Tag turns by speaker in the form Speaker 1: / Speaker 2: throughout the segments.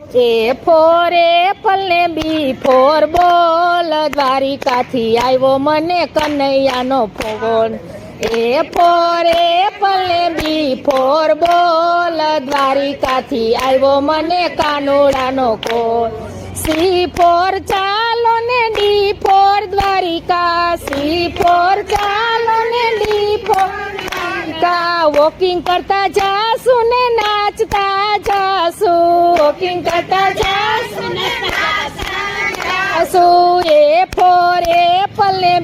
Speaker 1: A for apple ને B for બોલ, દ્વારિકાથી આવ્યો મને કનૈયાનો ફોન. એ ફોર એપલ ને બી ફોર બોલ, દ્વારિકાથી આવ્યો મને કાનોડાનો કોલ. સી ફોર ચાલો ને D for Dwarka, C for ચાલો ને ડી ફોર દ્વારિકા. વોકિંગ કરતા જાસુ ને નાચતા જાસુ ને જાસુ એ ફોર એપલ ને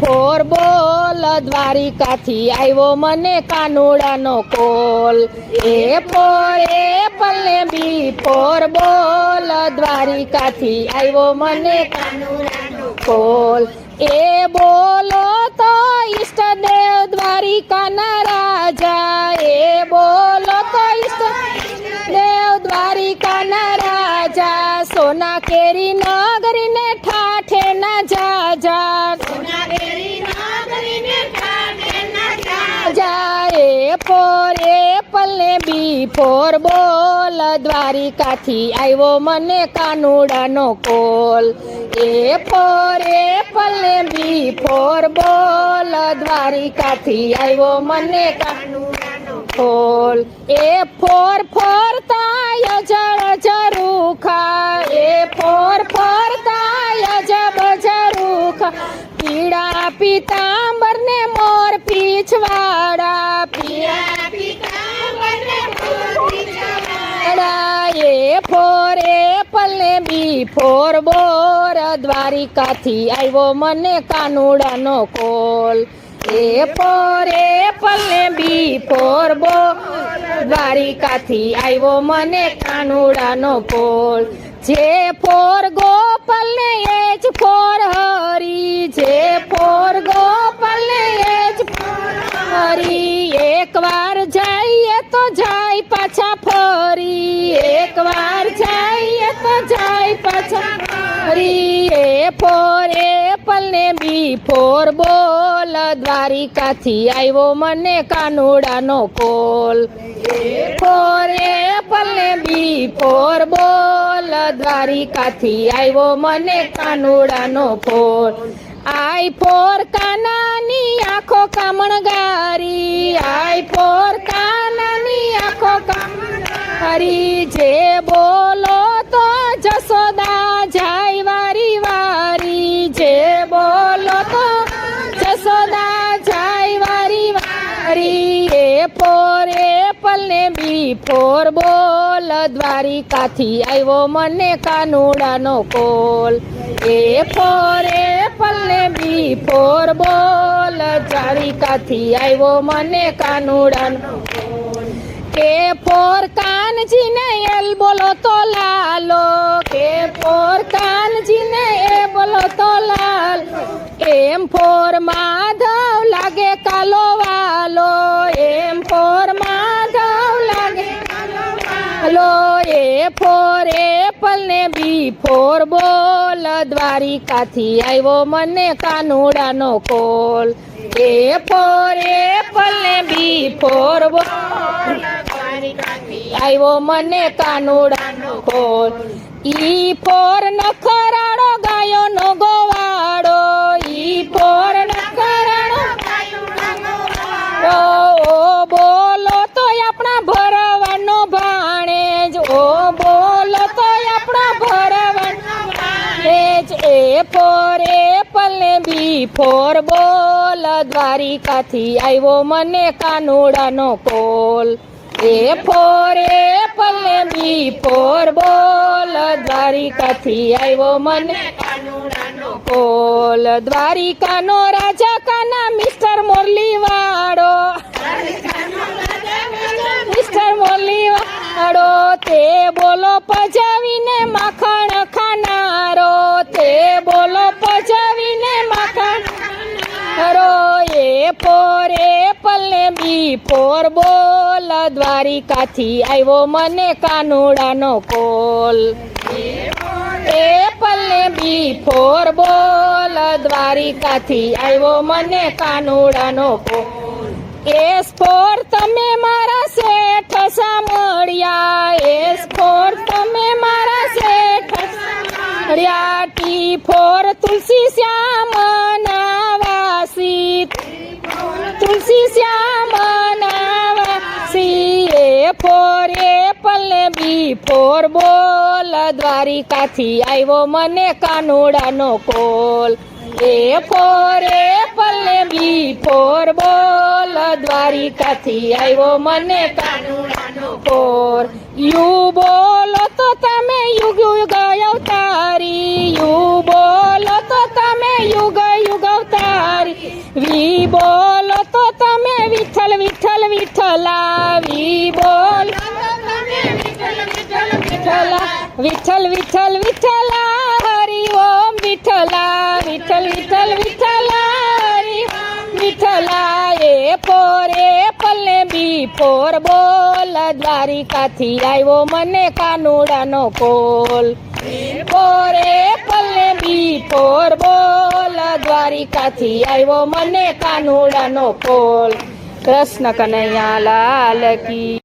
Speaker 1: ફોર, બોલ, દ્વારિકાથી આવ્યો મને કાનુડાનો કોલ. એ ફોર એપલ ને બી ફોર, બોલ, દ્વારિકાથી આવ્યો મને કાનુડાનો કોલ. એ બોલો તો ઈષ્ટદેવ દ્વારિકાના રાજા, એ બોલો તો ઈષ્ટ દ્વારિકાના રાજા સોના કેરી નગરી ને ઠાઠે ના જાજા. જા ફોર એપલ ને બી ફોર બોલ. દ્વારિકાથી આવ્યો મને કાનુડાનો કોલ. એ ફોર એપલ ને બી ફોર બોલ. દ્વારિકાથી આવ્યો મને કાનુડાનો કોલ એ ફોર ફોર તાય જળ જરૂખા. એ ફોર ફોર તાય જબ જરૂખા. પીડા પિતાંબર ને મોર પીછવાડા. પીડા પિતાંબર ને મોર પીછવાડા. એ ફોર એપલ ને બી ફોર બોર. દ્વારિકાથી આવ્યો મને કાનુડાનો call. A for apple B for બો દ્વારિકાથી આવ્યો મને કાનુડાનો પોલ. જે ફોર ગોપલ ને એ જ ફોર હરી. જે ફોર ગોપલ ને એ જ ફરી એકવાર જઈએ તો જાય પાછા ફરી. એકવાર જઈએ તો જાય પાછા ફરી. એ ફોર ને ફોર બોલ, દ્વારિકાથી આવ્યો મને કાનુડાનો કોલ. ફોર એપલ ને બી ફોર બોલ, દ્વારિકાથી આવ્યો મને કાનુડાનો ફોર આઈ ફોર કાનાની આખો કામણગારી, આઈ ફોર કાનાની આંખો કામણગારી, જે બોલો ફોર એપલ ને બી ફોર બોલ. દ્વારિકાથી આવ્યો મને કાનુડાનો કોલ. એ ફોર એપલ ને બી ફોર બોલ. દ્વારિકાથી આવ્યો મને કાનુડાનો કે ફોર કાનજી ને એલ બોલો તો લાલો. કે ફોર કાનજી ને એ બોલો તો લાલ. એમ ફોર માધવ એપલ ને બી ફોર બોલ, દ્વારિકાથી આવ્યો મને કાનુડાનો કોલ. એ ફોર એપલ ને બી ફોર બોલ. આવ્યો મને કાનુડાનો કોલ. ઈ ફોર નખરાડો ગાયો નો ગોવાડો ફોર એપલ ને બી ફોર બોલ. દ્વારિકાથી આવ્યો મને કાનુડાનો કોલ. એ ફોર એપલ ને બી ફોર બોલ. દ્વારિકાથી આવ્યો મને કાનુડાનો કોલ. દ્વારિકાનો રાજા કાના મિસ્ટર મોરલી વાળો મિસ્ટર મોરલી વાળો તે બોલો પજાવીને માખણ ખાનારો બોલ, દ્વારિકાથી આવ્યો મને કાનુડાનો કોલ. એપલ ને બી ફોર બોલ, દ્વારિકાથી આવ્યો મને કાનુડાનો કોલ. એસ ફોર તમે મારા શેઠ સામળિયા એસ ફોર તમે મારા three for Tulsi Shyam Tulsi Shyam A for apple ને બી ફોર બોલ. દ્વારિકાથી આવ્યો મને કાનુડાનો કોલ. એ ફોર એપલ ને બી ફોર બોલ. દ્વારિકાથી આવ્યો મને કાનુડાનો કોર યુ બોલો વિઠ્ઠલા, વિઠ્ઠલ વિઠ્ઠલ, હરિ ઓમ વિઠ્ઠલા, વિઠ્ઠલ વિઠ્ઠલ, વિઠ્ઠલા, હરી વિઠ્ઠલા. એ પોરે પલ્લે બી પોર બોલ, દ્વારિકાથી આવ્યો મને કાનુડાનો કોલ. પોરે પલ્લે બી પોર બોલ, દ્વારિકાથી આવ્યો મને કાનુડાનો કોલ. કૃષ્ણ કનૈયા લાલ કી